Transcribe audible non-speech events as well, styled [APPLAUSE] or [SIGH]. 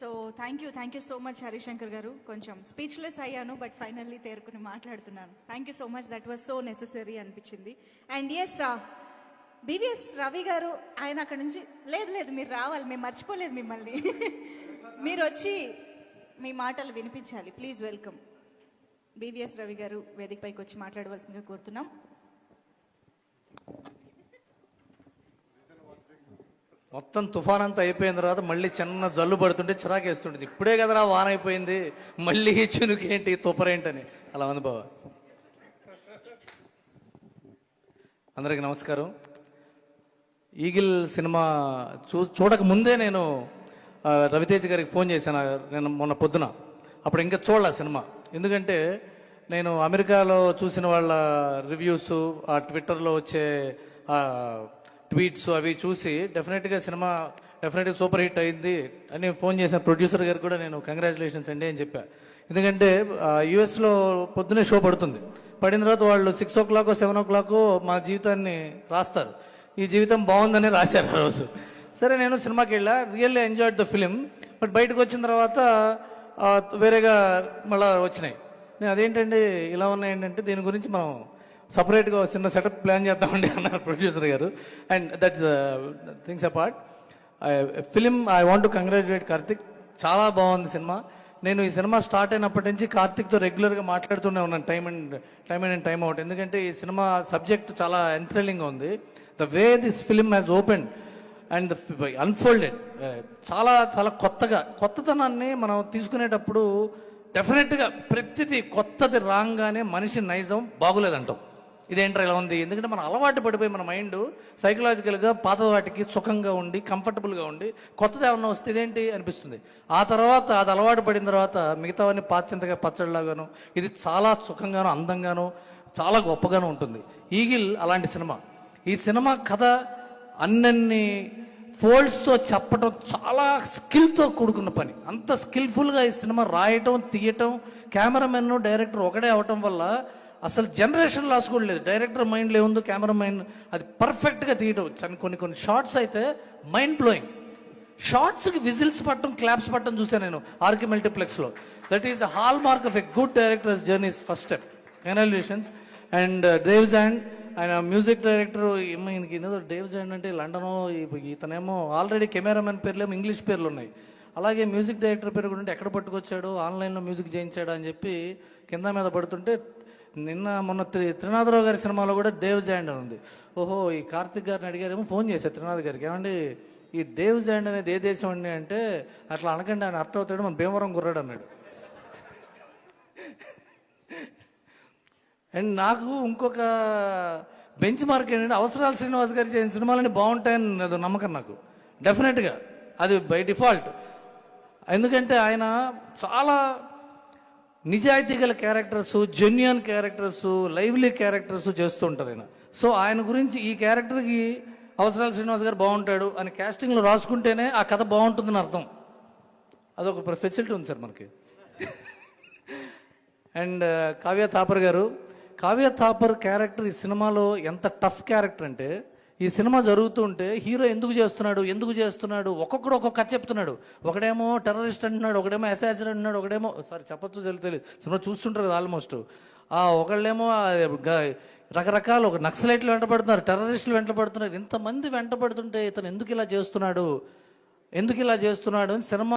So thank you thank you so much Harishankar garu కొంచెం speechless అయ్యాను but finally తేరుకుని మాట్లాడుతున్నాను thank you so much that was so necessary అనిపించింది and S BVS Ravi garu ఆయన అక్కడ నుంచి లేదు లేదు మీరు రావాలి మేము మర్చిపోలేదు మిమ్మల్ని. [LAUGHS] మీరు వచ్చి మీ మాటలు వినిపించాలి. ప్లీజ్ వెల్కమ్ బీవీఎస్ రవి గారు వేదికపైకి వచ్చి మాట్లాడవలసిందిగా కోరుతున్నాం. మొత్తం తుఫాన్ అంతా అయిపోయిన తర్వాత మళ్ళీ చిన్న జల్లు పడుతుంటే చిరాకేస్తుంటుంది. ఇప్పుడే కదరా వాన అయిపోయింది. మళ్ళీ చినుకేంటి తుపరేంటని. అలా ఉంది బావ. అందరికి నమస్కారం. ఈగిల్ సినిమా చూ చూడక ముందే నేను రవితేజ్ గారికి ఫోన్ చేశాను. నేను మొన్న పొద్దున. అప్పుడు ఇంకా చూడలే సినిమా. ఎందుకంటే నేను అమెరికాలో చూసిన వాళ్ళ రివ్యూస్ ఆ ట్విట్టర్లో వచ్చే ట్వీట్స్ అవి చూసి డెఫినెట్గా సినిమా డెఫినెట్గా సూపర్ హిట్ అయింది అని ఫోన్ చేసిన ప్రొడ్యూసర్ గారు కూడా నేను కంగ్రాచులేషన్స్ అండి అని చెప్పా. ఎందుకంటే యుఎస్లో పొద్దునే షో పడుతుంది. పడిన తర్వాత వాళ్ళు six o'clock seven o'clock మా జీవితాన్ని రాస్తారు. ఈ జీవితం బాగుందని రాశారు ఆ రోజు. సరే నేను సినిమాకి వెళ్ళా. Really enjoyed the film but బయటకు వచ్చిన తర్వాత వేరేగా మళ్ళీ వచ్చినాయి. నేను అదేంటండి ఇలా ఉన్నాయి ఏంటంటే దీని గురించి మనం సపరేట్గా చిన్న సెటప్ ప్లాన్ చేద్దామండి అన్నారు ప్రొడ్యూసర్ గారు. And that things apart film I want to congratulate Karthik చాలా బాగుంది సినిమా. నేను ఈ సినిమా స్టార్ట్ అయినప్పటి నుంచి కార్తిక్తో రెగ్యులర్గా మాట్లాడుతూనే ఉన్నాను time and time and time out. ఎందుకంటే ఈ సినిమా సబ్జెక్ట్ చాలా ఎంథ్రిల్లింగ్ ఉంది. The way this film has open and unfolded చాలా చాలా కొత్తగా కొత్తతనాన్ని మనం తీసుకునేటప్పుడు డెఫినెట్గా ప్రతిదీ కొత్తది రాగానే మనిషి నైజం బాగులేదంటాం. ఇదేంట్రా ఇలా ఉంది? ఎందుకంటే మనం అలవాటు పడిపోయి మన మైండ్ సైకలాజికల్గా పాత వాటికి సుఖంగా ఉండి కంఫర్టబుల్గా ఉండి కొత్తది ఏమన్నా వస్తే ఇదేంటి అనిపిస్తుంది. ఆ తర్వాత అది అలవాటు పడిన తర్వాత మిగతావన్నీ పాచ్యంతగా పచ్చడిలాగాను ఇది చాలా సుఖంగాను అందంగాను చాలా గొప్పగాను ఉంటుంది. ఈగిల్ అలాంటి సినిమా. ఈ సినిమా కథ అన్నన్ని ఫోల్డ్స్తో చెప్పటం చాలా స్కిల్తో కూడుకున్న పని. అంత స్కిల్ఫుల్గా ఈ సినిమా రాయటం తీయటం కెమెరామెన్ డైరెక్టర్ ఒకటే అవటం వల్ల అసలు జనరేషన్ లాస్ కూడా లేదు. డైరెక్టర్ మైండ్లో ఏముందో కెమెరా మైండ్ అది పర్ఫెక్ట్గా తీయటం. కొన్ని కొన్ని షార్ట్స్ అయితే మైండ్ బ్లోయింగ్ షార్ట్స్కి విజిల్స్ పట్టడం క్లాప్స్ పట్టడం చూసాను నేను ఆర్కి మల్టీప్లెక్స్లో that is hallmark of a good director's journey's first step congratulations and Dave Jand ఆయన మ్యూజిక్ డైరెక్టర్ ఈయనకి డేవ్ జాండ్ అంటే లండన్ ఇతనేమో ఆల్రెడీ కెమెరామెన్ పేర్లేమో ఇంగ్లీష్ పేర్లు ఉన్నాయి. అలాగే మ్యూజిక్ డైరెక్టర్ పేరు కూడా ఉంటే ఎక్కడ పట్టుకొచ్చాడు ఆన్లైన్లో మ్యూజిక్ చేయించాడు అని చెప్పి కింద మీద పడుతుంటే నిన్న మొన్న త్రి త్రినాథరావు గారి సినిమాలో కూడా దేవ్ జాండ్ అని ఉంది. ఓహో ఈ కార్తిక్ గారిని అడిగారేమో ఫోన్ చేశారు త్రినాథ్ గారికి. ఏమండి ఈ దేవ్ జాండ్ అనేది ఏ దేశం అండి అంటే అట్లా అనకండి ఆయన అర్థం అవుతాడు మన భీమవరం గుర్రాడు అన్నాడు. అండ్ నాకు ఇంకొక బెంచ్ మార్క్ ఏంటంటే అవసరాలు శ్రీనివాస్ గారు చేసిన సినిమాలని బాగుంటాయని అది నమ్మకం నాకు. డెఫినెట్గా అది బై డిఫాల్ట్. ఎందుకంటే ఆయన చాలా నిజాయితీ గల characters genuine characters lively characters చేస్తూ ఉంటారు ఆయన సో ఆయన గురించి ఈ క్యారెక్టర్కి అవసరాలు శ్రీనివాస్ గారు బాగుంటాడు అని క్యాస్టింగ్లో రాసుకుంటేనే ఆ కథ బాగుంటుందని అర్థం. అదొక ఫెసిలిటీ ఉంది సార్ మనకి. అండ్ కావ్య థాపర్ గారు కావ్య థాపర్ క్యారెక్టర్ ఈ సినిమాలో ఎంత టఫ్ క్యారెక్టర్ అంటే ఈ సినిమా జరుగుతుంటే హీరో ఎందుకు చేస్తున్నాడు ఎందుకు చేస్తున్నాడు? ఒక్కొక్కడు ఒక్కొక్క కథ చెప్తున్నాడు. ఒకడేమో టెర్రరిస్ట్ అంటున్నాడు ఒకడేమో అసాసిన్ అంటున్నాడు ఒకడేమో సారీ చెప్పొచ్చు తెలియదు సినిమా చూస్తుంటారు కదా ఆల్మోస్ట్ ఆ ఒకళ్ళేమో రకరకాల ఒక నక్సలైట్లు వెంటబడుతున్నారు టెర్రరిస్టులు వెంటబడుతున్నారు ఇంతమంది వెంటబడుతుంటే ఇతను ఎందుకు ఇలా చేస్తున్నాడు? ఎందుకు ఇలా చేస్తున్నాడు అని సినిమా